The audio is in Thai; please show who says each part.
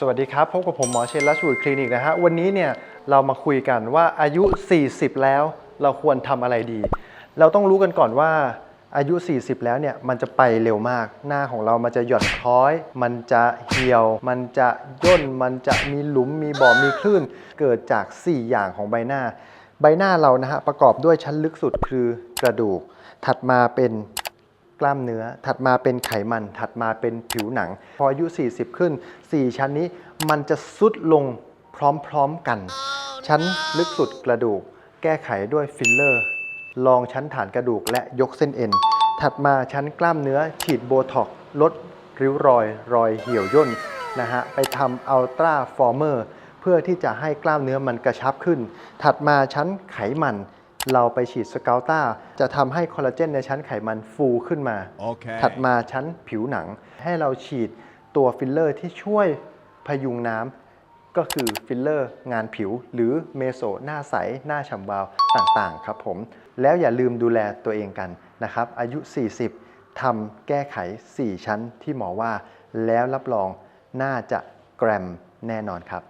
Speaker 1: สวัสดีครับ พบกับผมหมอเชนรัชวูดคลินิกนะฮะ วันนี้เนี่ยเรามาคุยกันว่าอายุ 40 แล้วเราควรทำอะไรดี เราต้องรู้กันก่อนว่าอายุ 40 แล้วเนี่ยมันจะไปเร็วมาก หน้าของเรามันจะหย่อนคล้อย มันจะเหี่ยว มันจะย่น มันจะมีหลุม มีบ่อ มีคลื่น เกิดจาก 4 อย่างของใบหน้า ใบหน้าเรานะฮะประกอบด้วยชั้นลึกสุดคือกระดูก ถัดมาเป็น กล้ามเนื้อ ถัดมาเป็นไขมัน ถัดมาเป็นผิวหนัง พออายุ 40 ขึ้น 4 ชั้นนี้มันจะซุดลงพร้อมๆกัน ชั้นลึกสุดกระดูก แก้ไขด้วยฟิลเลอร์ รองชั้นฐานกระดูกและยกเส้นเอ็น ถัดมาชั้นกล้ามเนื้อ ฉีดโบท็อกลดริ้วรอย รอยเหี่ยวย่นนะฮะ ไปทำอัลตราฟอร์เมอร์ เพื่อที่จะให้กล้ามเนื้อมันกระชับขึ้น ถัดมาชั้นไขมัน เราไปฉีดสกา l ต้าจะทำให้คอลลาเจนในชั้นไขมันฟูขึ้นมา
Speaker 2: Okay.
Speaker 1: ถัดมาชั้นผิวหนัง ให้เราฉีดตัวฟิลเลอร์ที่ช่วยพยุงน้ำก็คือฟิลเลอร์งานผิว หรือเมโซหน้าใส หน้าฉ่ำวาวต่างๆ ครับผม แล้วอย่าลืมดูแลตัวเองกันนะครับ อายุ 40ทำแก้ไข 4 ชั้นที่หมอว่า แล้วรับรองน่าจะแกรมแน่นอนครับ